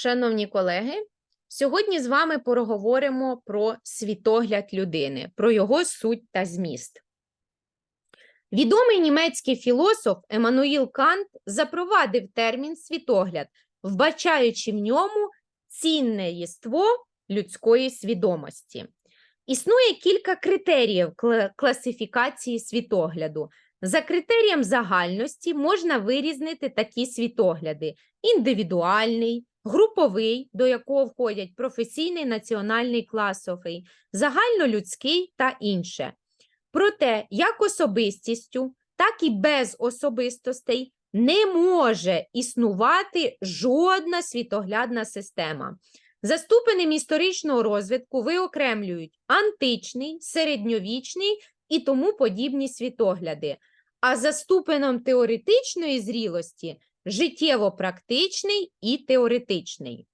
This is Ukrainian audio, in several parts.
Шановні колеги, сьогодні з вами поговоримо про світогляд людини, про його суть та зміст. Відомий німецький філософ Еммануїл Кант запровадив термін світогляд, вбачаючи в ньому цінне єство людської свідомості. Існує кілька критеріїв класифікації світогляду. За критерієм загальності можна вирізнити такі світогляди: індивідуальний, груповий, до якого входять професійний, національний, класовий, загальнолюдський та інше. Проте, як особистістю, так і без особистостей не може існувати жодна світоглядна система. За ступенем історичного розвитку виокремлюють античний, середньовічний і тому подібні світогляди. А за ступеном теоретичної зрілості життєво-практичний і теоретичний.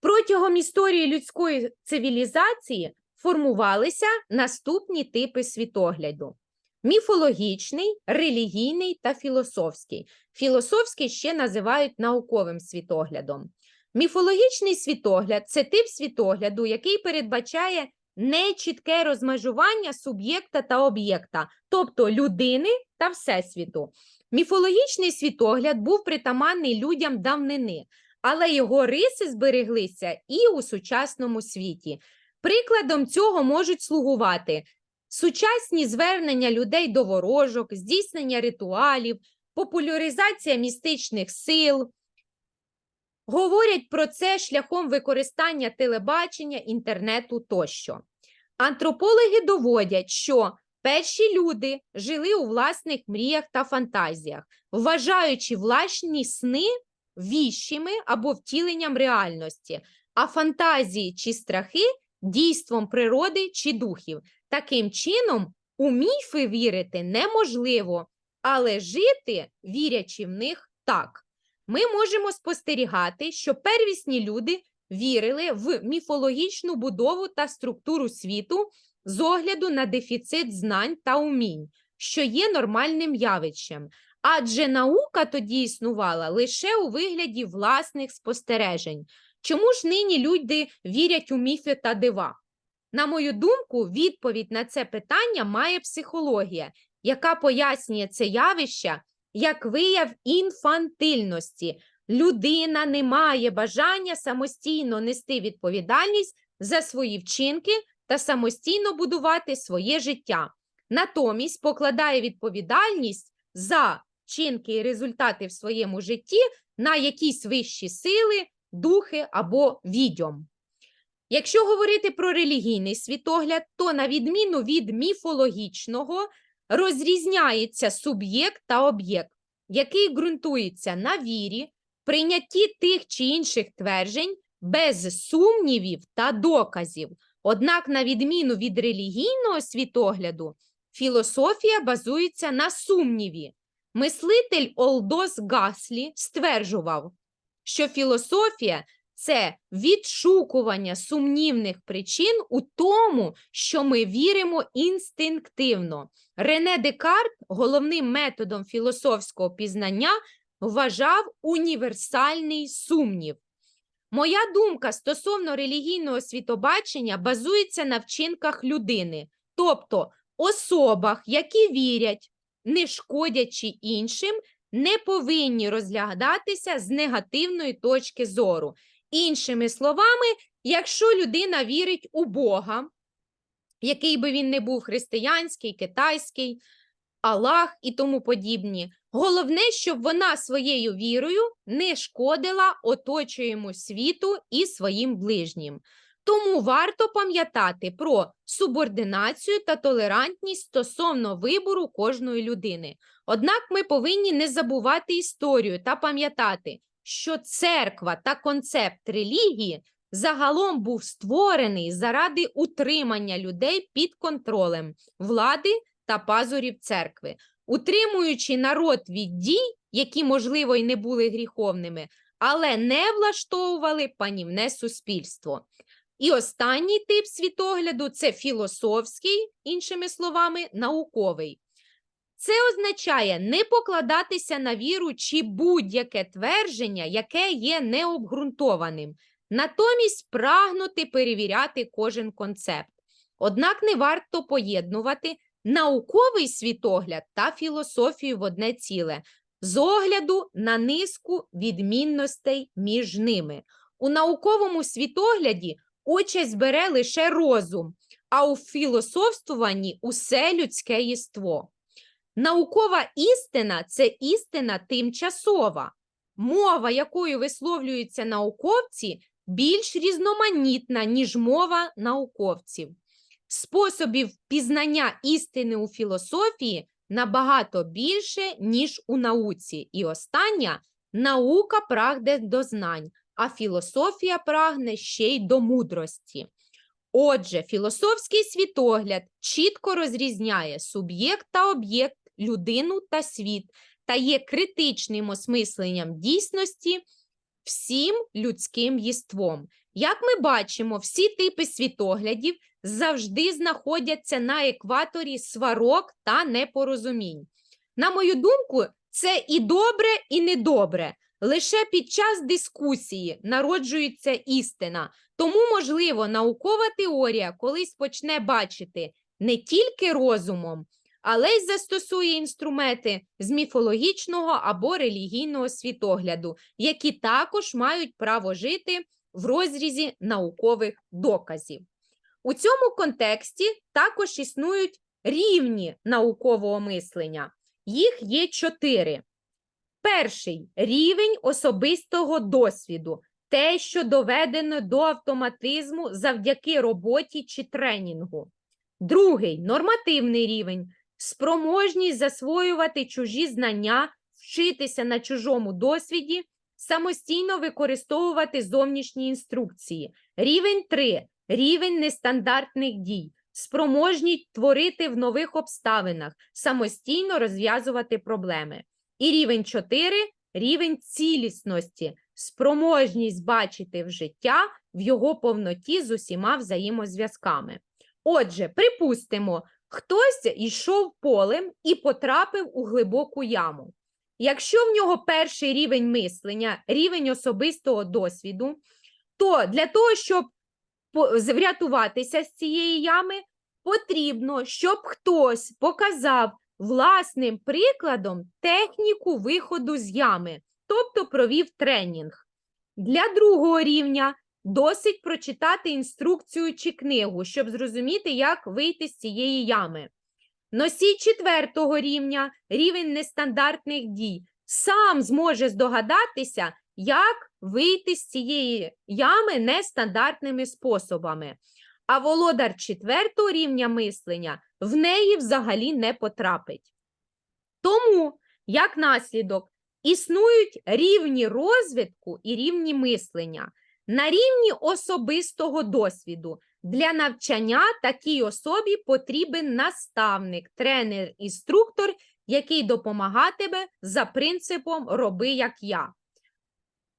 Протягом історії людської цивілізації формувалися наступні типи світогляду: міфологічний, релігійний та філософський. Філософський ще називають науковим світоглядом. Міфологічний світогляд це тип світогляду, який передбачає нечітке розмежування суб'єкта та об'єкта, тобто людини та всесвіту. Міфологічний світогляд був притаманний людям давнини, але його риси збереглися і у сучасному світі. Прикладом цього можуть слугувати сучасні звернення людей до ворожок, здійснення ритуалів, популяризація містичних сил. Говорять про це шляхом використання телебачення, інтернету тощо. Антропологи доводять, що перші люди жили у власних мріях та фантазіях, вважаючи власні сни віщими або втіленням реальності, а фантазії чи страхи дійством природи чи духів. Таким чином, у міфи вірити неможливо, але жити, вірячи в них, так. Ми можемо спостерігати, що первісні люди вірили в міфологічну будову та структуру світу з огляду на дефіцит знань та умінь, що є нормальним явищем. Адже наука тоді існувала лише у вигляді власних спостережень. Чому ж нині люди вірять у міфи та дива? На мою думку, відповідь на це питання має психологія, яка пояснює це явище як вияв інфантильності. Людина не має бажання самостійно нести відповідальність за свої вчинки та самостійно будувати своє життя. Натомість покладає відповідальність за вчинки і результати в своєму житті на якісь вищі сили, духи або відьом. Якщо говорити про релігійний світогляд, то на відміну від міфологічного розрізняється суб'єкт та об'єкт, який ґрунтується на вірі, прийнятті тих чи інших тверджень без сумнівів та доказів. Однак, на відміну від релігійного світогляду, філософія базується на сумніві. Мислитель Олдос Гаслі стверджував, що філософія це відшукування сумнівних причин у тому, що ми віримо інстинктивно. Рене Декарт головним методом філософського пізнання вважав універсальний сумнів. Моя думка стосовно релігійного світобачення базується на вчинках людини, тобто особах, які вірять, не шкодячи іншим, не повинні розглядатися з негативної точки зору. Іншими словами, якщо людина вірить у Бога, який би він не був християнський, китайський, Аллах і тому подібні, головне, щоб вона своєю вірою не шкодила оточуєму світу і своїм ближнім. Тому варто пам'ятати про субординацію та толерантність стосовно вибору кожної людини. Однак ми повинні не забувати історію та пам'ятати, що церква та концепт релігії загалом був створений заради утримання людей під контролем влади та пазурів церкви, утримуючи народ від дій, які, можливо, й не були гріховними, але не влаштовували панівне суспільство. І останній тип світогляду це філософський, іншими словами, науковий. Це означає не покладатися на віру чи будь-яке твердження, яке є необґрунтованим, натомість прагнути перевіряти кожен концепт. Однак не варто поєднувати науковий світогляд та філософію в одне ціле з огляду на низку відмінностей між ними. У науковому світогляді участь бере лише розум, а у філософствуванні усе людське єство. Наукова істина це істина тимчасова. Мова, якою висловлюються науковці, більш різноманітна, ніж мова науковців. Способів пізнання істини у філософії набагато більше, ніж у науці. І остання наука прагне до знань, а філософія прагне ще й до мудрості. Отже, філософський світогляд чітко розрізняє суб'єкт та об'єкт, людину та світ та є критичним осмисленням дійсності всім людським єством. Як ми бачимо, всі типи світоглядів завжди знаходяться на екваторі сварок та непорозумінь. На мою думку, це і добре, і недобре. Лише під час дискусії народжується істина. Тому, можливо, наукова теорія колись почне бачити не тільки розумом, але й застосує інструменти з міфологічного або релігійного світогляду, які також мають право жити в розрізі наукових доказів. У цьому контексті також існують рівні наукового мислення. Їх є чотири. Перший рівень особистого досвіду, те, що доведено до автоматизму завдяки роботі чи тренінгу. Другий нормативний рівень, спроможність засвоювати чужі знання, вчитися на чужому досвіді, самостійно використовувати зовнішні інструкції. Рівень 3 рівень нестандартних дій, спроможність творити в нових обставинах, самостійно розв'язувати проблеми. І рівень 4 рівень цілісності, спроможність бачити в життя в його повноті з усіма взаємозв'язками. Отже, припустимо, хтось йшов полем і потрапив у глибоку яму. Якщо в нього перший рівень мислення, рівень особистого досвіду, то для того, щоб врятуватися з цієї ями, потрібно, щоб хтось показав власним прикладом техніку виходу з ями, тобто провів тренінг. Для другого рівня досить прочитати інструкцію чи книгу, щоб зрозуміти, як вийти з цієї ями. Носій четвертого рівня, рівень нестандартних дій, сам зможе здогадатися, як вийти з цієї ями нестандартними способами. А володар четвертого рівня мислення в неї взагалі не потрапить. Тому, як наслідок, існують рівні розвитку і рівні мислення. На рівні особистого досвіду для навчання такій особі потрібен наставник, тренер, інструктор, який допомагатиме за принципом роби як я.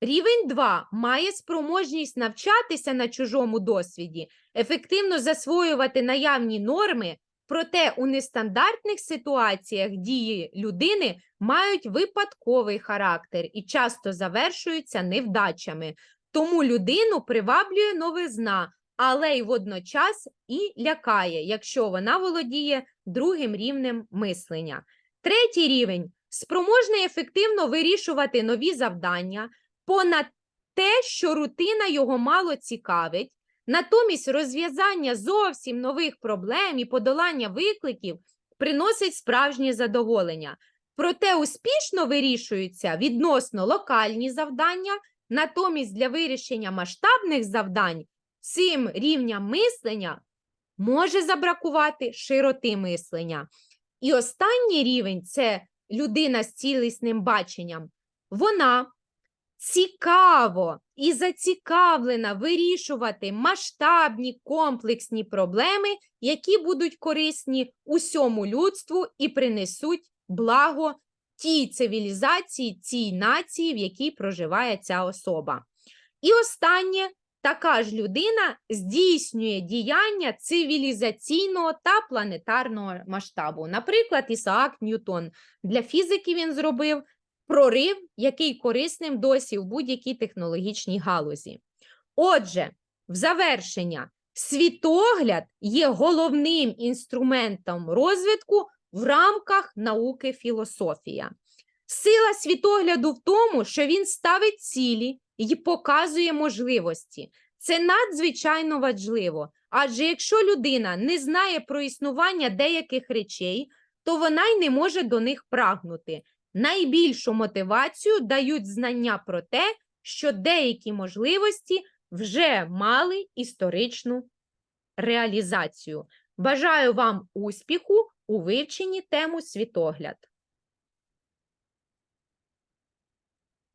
Рівень 2 має спроможність навчатися на чужому досвіді, ефективно засвоювати наявні норми, проте у нестандартних ситуаціях дії людини мають випадковий характер і часто завершуються невдачами. Тому людину приваблює новизна, але й водночас і лякає, якщо вона володіє другим рівнем мислення. Третій рівень спроможний ефективно вирішувати нові завдання, понад те, що рутина його мало цікавить, натомість розв'язання зовсім нових проблем і подолання викликів приносить справжнє задоволення. Проте успішно вирішуються відносно локальні завдання, натомість для вирішення масштабних завдань цим рівням мислення може забракувати широти мислення. І останній рівень це людина з цілісним баченням. Вона цікаво і зацікавлена вирішувати масштабні комплексні проблеми, які будуть корисні усьому людству і принесуть благо тій цивілізації, цій нації, в якій проживає ця особа. І останнє така ж людина здійснює діяння цивілізаційного та планетарного масштабу. Наприклад, Ісаак Ньютон. Для фізики він зробив прорив, який корисним досі в будь-якій технологічній галузі. Отже, в завершення, світогляд є головним інструментом розвитку в рамках науки філософія. Сила світогляду в тому, що він ставить цілі і показує можливості. Це надзвичайно важливо, адже якщо людина не знає про існування деяких речей, то вона й не може до них прагнути. Найбільшу мотивацію дають знання про те, що деякі можливості вже мали історичну реалізацію. Бажаю вам успіху у вивченні тему світогляд.